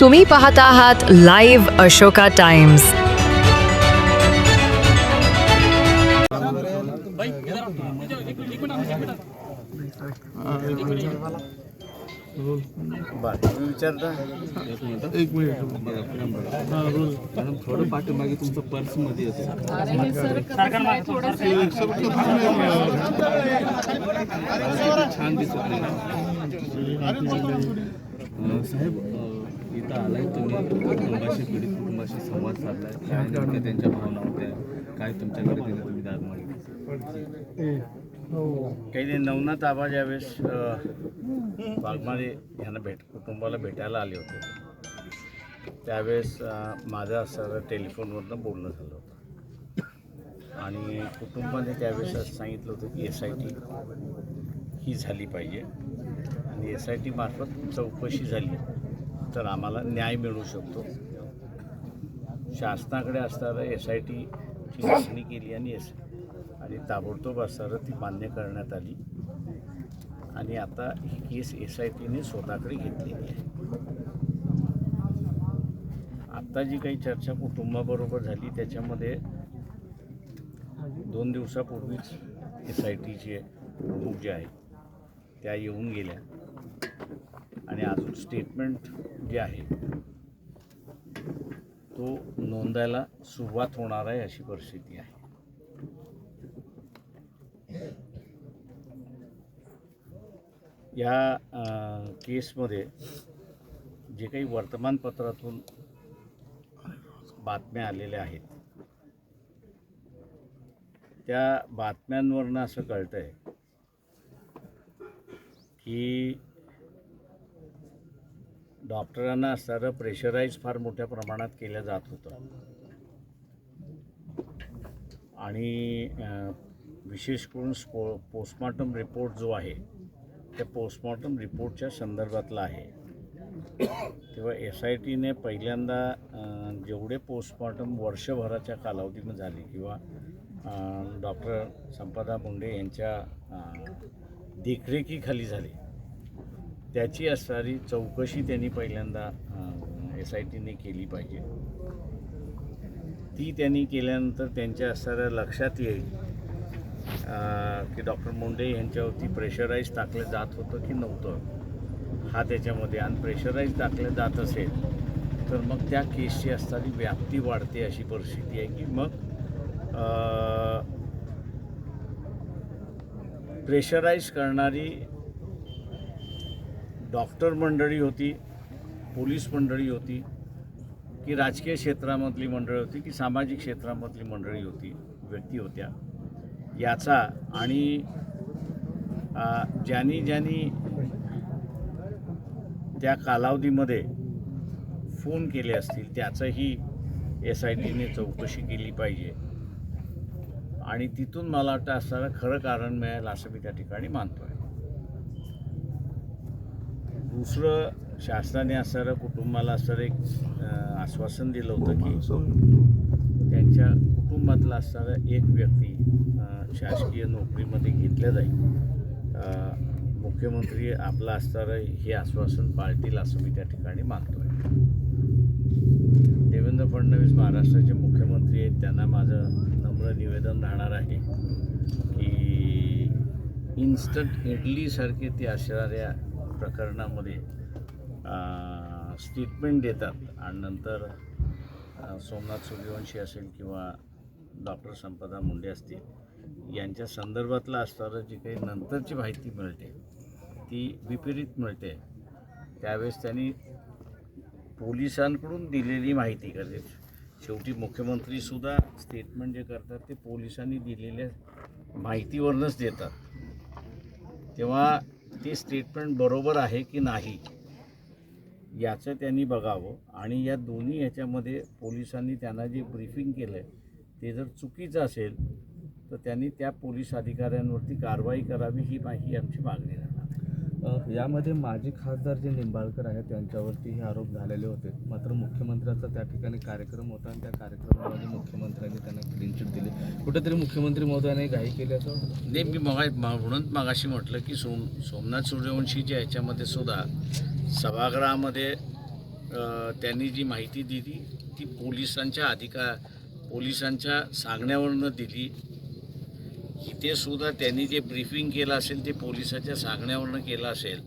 तुम्ही पाहत आहात लाईव्ह अशोका टाइम्स. एक मिनिट मॅडम थोडं पाठीमागे तुमचं पर्समध्ये येते छान दिसत साहेब आता आलाय. तुम्ही कुटुंबाशी पीडित कुटुंबाशी संवाद साधलाय. काय नेमक्या त्यांच्या भावना होत्या? काय तुमच्याकडे दिलं तुम्ही दाद मागितली? काही नाही नवनाथ आबा ज्यावेळेस अ, वाघमारे यांना भेट कुटुंबाला भेटायला आले होते त्यावेळेस माझं असं टेलिफोनवरनं बोलणं झालं होतं. आणि कुटुंबाने त्यावेळेस असं सांगितलं होतं की एस आय टी ही झाली पाहिजे. आणि एस आय टीमार्फत चौकशी झाली. तर आम्हाला न्याय मिळू शकतो. शासनाकडे असणारं एस आय टीची मागणी केली आणि एस आणि ताबडतोब असणारं ती मान्य करण्यात आली. आणि आता ही केस एस आय टीने स्वतःकडे घेतलेली आहे. आत्ता जी काही चर्चा कुटुंबाबरोबर झाली त्याच्यामध्ये दोन दिवसापूर्वीच एस आय टीचे प्रमुख जे आहे त्या येऊन गेल्या. आणि अजून स्टेटमेंट जे आहे. तो नोंदायला सुरुवात होणार आहे अशी परिस्थिती आहे. या केसमध्ये जे काही वर्तमानपत्रातून बातम्या आलेल्या आहेत त्या बातम्यांवरनं असं कळतं आहे की डॉक्टरांना असणारं प्रेशराईज फार मोठ्या प्रमाणात केलं जात होतं. आणि विशेष करून स्पो पोस्टमॉर्टम रिपोर्ट जो आहे त्या पोस्टमॉर्टम रिपोर्टच्या संदर्भातला आहे. तेव्हा एस आय टीने पहिल्यांदा जेवढे पोस्टमॉर्टम वर्षभराच्या कालावधीमध्ये झाले किंवा डॉक्टर संपदा मुंडे यांच्या देखरेखीखाली झाले त्याची असणारी चौकशी त्यांनी पहिल्यांदा एस आय टीने केली पाहिजे. ती त्यांनी केल्यानंतर त्यांच्या असणाऱ्या लक्षात येईल की डॉक्टर मुंडे यांच्यावरती प्रेशराईज टाकलं जात होतं की नव्हतं. हा त्याच्यामध्ये आणि प्रेशराईज टाकलं जात असेल तर मग त्या केसची असणारी व्याप्ती वाढते अशी परिस्थिती आहे की मग प्रेशराईज करणारी डॉक्टर मंडळी होती पोलीस मंडळी होती की राजकीय क्षेत्रामधली मंडळी होती की सामाजिक क्षेत्रामधली मंडळी होती व्यक्ती होत्या. याचा आणि ज्यांनी ज्यांनी त्या कालावधीमध्ये फोन केले असतील त्याचंही एस आय टीने चौकशी केली पाहिजे. आणि तिथून मला वाटतं असणारं खरं कारण मिळेल असं मी त्या ठिकाणी मानतो आहे दुसरं शासनाने असणारं कुटुंबाला असणारं एक आश्वासन दिलं होतं की त्यांच्या कुटुंबातला असणारा एक व्यक्ती शासकीय नोकरीमध्ये घेतल्या जाईल. मुख्यमंत्री आपलं असणारं हे आश्वासन पाळतील असं मी त्या ठिकाणी मानतो आहे देवेंद्र फडणवीस महाराष्ट्राचे मुख्यमंत्री आहेत त्यांना माझं नम्र निवेदन राहणार आहे की इन्स्टंट इडलीसारखे ते असणाऱ्या प्रकरणामध्ये स्टेटमेंट देतात आणि नंतर सोमनाथ सूर्यवंशी असेल किंवा डॉक्टर संपदा मुंडे असतील यांच्या संदर्भातला असणारं जी काही नंतरची माहिती मिळते ती विपरीत मिळते. त्यावेळेस त्यांनी पोलिसांकडून दिलेली माहिती करते शेवटी मुख्यमंत्रीसुद्धा स्टेटमेंट जे करतात ते पोलिसांनी दिलेल्या माहितीवरूनच देतात. तेव्हा ती स्टेटमेंट बरोबर आहे की नाही याचं त्यांनी बघावं. आणि या दोन्ही ह्याच्यामध्ये पोलिसांनी त्यांना जे ब्रीफिंग केलं आहे ते जर चुकीचं असेल तर त्यांनी त्या पोलीस अधिकाऱ्यांवरती कारवाई करावी ही माही आमची मागणी आहे यामध्ये माजी खासदार जे निंबाळकर आहेत त्यांच्यावरती हे आरोप झालेले होते. मात्र मुख्यमंत्र्याचा त्या ठिकाणी कार्यक्रम होता आणि त्या कार्यक्रमामध्ये मुख्यमंत्र्यांनी त्यांना क्लीन चिट दिली. कुठेतरी मुख्यमंत्री महोदयाने घाई केली असं नेमकी मग म्हणून मागाशी म्हटलं की सोम सोमनाथ सूर्यवंशीच्या याच्यामध्ये सुद्धा सभागृहामध्ये त्यांनी जी माहिती दिली ती पोलिसांच्या अधिकार पोलिसांच्या सांगण्यावरनं दिली. इथे सुद्धा त्यांनी जे ब्रीफिंग केलं असेल ते पोलिसाच्या सांगण्यावरनं केलं असेल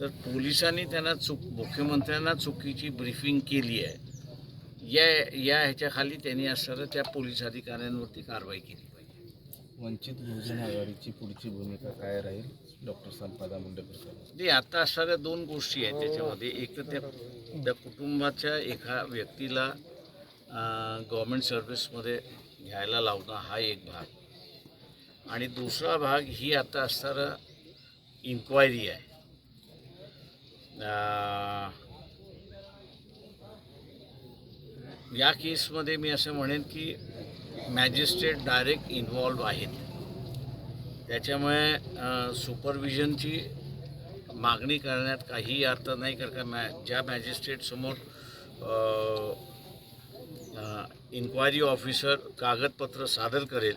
तर पोलिसांनी त्यांना चुक मुख्यमंत्र्यांना चुकीची ब्रीफिंग केली आहे. या या ह्याच्याखाली त्यांनी असणाऱ्या त्या पोलीस अधिकाऱ्यांवरती कारवाई केली. पाहिजे वंचित बहुजन आघाडीची पुढची भूमिका काय राहील? डॉक्टर संपदा मुंडेकर ते आता असणाऱ्या दोन गोष्टी आहेत त्याच्यामध्ये एक तर त्या त्या कुटुंबाच्या एका व्यक्तीला गव्हर्मेंट सर्व्हिसमध्ये घ्यायला लावणं हा एक भाग. आणि दुसरा भाग ही आता असणार इन्क्वायरी आहे. या केसमध्ये मी असं म्हणेन की मॅजिस्ट्रेट डायरेक्ट इन्व्हॉल्व आहेत. त्याच्यामुळे सुपरविजनची मागणी करण्यात काहीही अर्थ नाही कारण का मॅ ज्या मॅजिस्ट्रेटसमोर इन्क्वायरी ऑफिसर कागदपत्र सादर करेल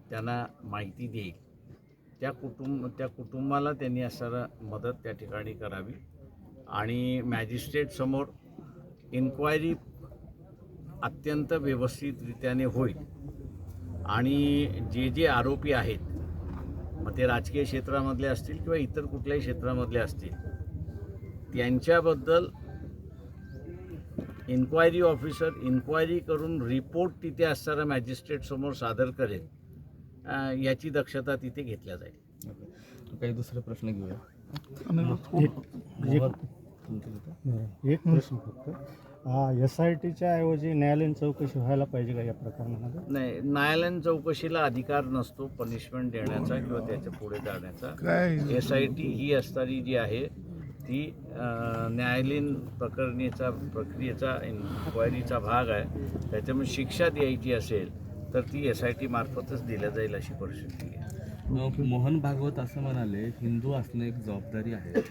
त्यांना माहिती देईल. त्या कुटुंब त्या कुटुंबाला त्यांनी असणारा मदत त्या ठिकाणी करावी. आणि मॅजिस्ट्रेटसमोर इन्क्वायरी अत्यंत व्यवस्थितरित्याने होईल. आणि जे जे आरोपी आहेत मग ते राजकीय क्षेत्रामधले असतील किंवा इतर कुठल्याही क्षेत्रामधले असतील त्यांच्याबद्दल इन्क्वायरी ऑफिसर इन्क्वायरी करून रिपोर्ट तिथे असणारा मॅजिस्ट्रेटसमोर सादर करेल. याची दक्षता तिथे घेतल्या जाईल. काही दुसरे प्रश्न घेऊया? एक- प्रश्न. फक्त. एस आय टीच्या ऐवजी न्यायालयीन चौकशी व्हायला पाहिजे का या प्रकरणामध्ये? नाही न्यायालयीन चौकशीला अधिकार नसतो पनिशमेंट देण्याचा किंवा त्याच्या पुढे जाण्याचा. एस आय टी ही असणारी जी आहे ती न्यायालयीन प्रकरणीचा प्रक्रियेचा इन्क्वायरीचा भाग आहे. त्याच्यामुळे शिक्षा द्यायची असेल तर ती एस आय टी मार्फतच दिल्या जाईल अशी परिस्थिती आहे. मोहन भागवत असं म्हणाले हिंदू असणं एक जबाबदारी आहे.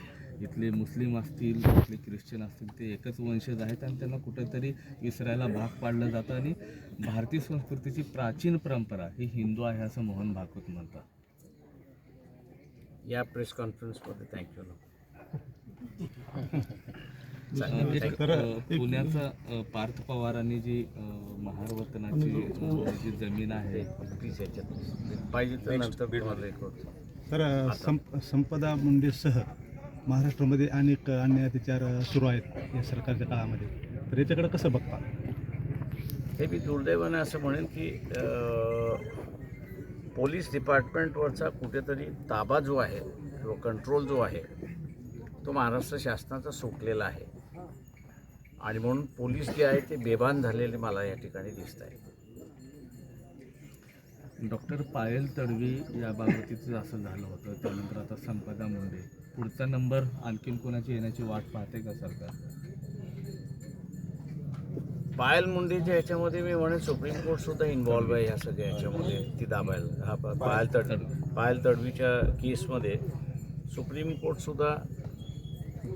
इथले मुस्लिम असतील इथले ख्रिश्चन असतील ते एकच वंशज आहेत आणि त्यांना कुठेतरी विसरायला भाग पाडलं जातं आणि भारतीय संस्कृतीची प्राचीन परंपरा ही हिंदू आहे असं मोहन भागवत म्हणतात. या प्रेस कॉन्फरन्समध्ये थँक्यू पुण्याचा अ, पार्थ पवारांनी जी अ, जी जमीन आहे पाहिजे तर नंतर तर संप संपदा मुंडेसह महाराष्ट्रामध्ये अनेक अन्याय अत्याचार सुरू आहेत या सरकारच्या काळामध्ये. तर याच्याकडे कसं बघता? हे मी दुर्दैवाने असं म्हणेन की पोलीस डिपार्टमेंटवरचा कुठेतरी ताबा जो आहे किंवा कंट्रोल जो आहे तो महाराष्ट्र शासनाचा सुटलेला आहे. आणि म्हणून पोलीस जे आहे ते बेभान झालेले मला या ठिकाणी दिसत आहे. डॉक्टर पायल तडवी या बाबतीचं असं झालं होतं त्यानंतर आता संपदा मुंडे. पुढचा नंबर आणखीन कोणाची येण्याची वाट पाहते का सरकार? पायल मुंडेच्या ह्याच्यामध्ये मी म्हणेन सुप्रीम कोर्ट सुद्धा इन्व्हॉल्व आहे ह्या सगळ्या ह्याच्यामध्ये ती दाबायला. हा पायल तडवी. पायल तडवीच्या केसमध्ये सुप्रीम कोर्टसुद्धा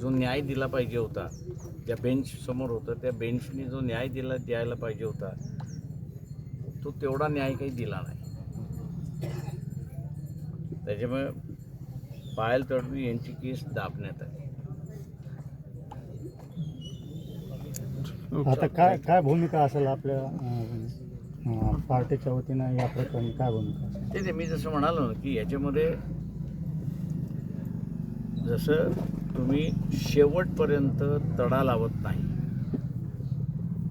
जो न्याय दिला पाहिजे होता ज्या बेंच समोर होतं. त्या बेंचनी जो न्याय दिला द्यायला पाहिजे होता तो तेवढा न्याय काही दिला नाही. त्याच्यामुळे पायल तडवी यांची केस दाबण्यात आली. आता काय काय भूमिका असेल आपल्या अं, पार्टीच्या वतीनं या प्रकरणी काय भूमिका असेल? ते ते मी जसं म्हणालो ना की याच्यामध्ये जसं तुम्ही शेवटपर्यंत तडा लावत नाही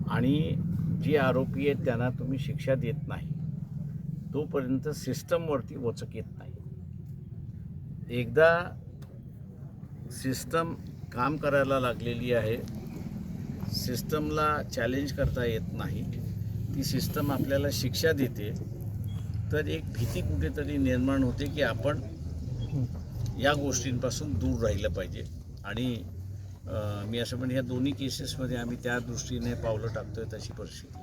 आणि जे आरोपी आहेत त्यांना तुम्ही शिक्षा देत नाही तोपर्यंत सिस्टमवरती वचक येत नाही. एकदा सिस्टम काम करायला लागलेली आहे सिस्टमला चॅलेंज करता येत नाही ती सिस्टम आपल्याला शिक्षा देते तर एक भीती कुठेतरी निर्माण होते की आपण या गोष्टींपासून दूर राहिलं पाहिजे. आणि मी असं पण ह्या दोन्ही केसेसमध्ये आम्ही त्या दृष्टीने पावलं टाकतोय तशी परिस्थिती.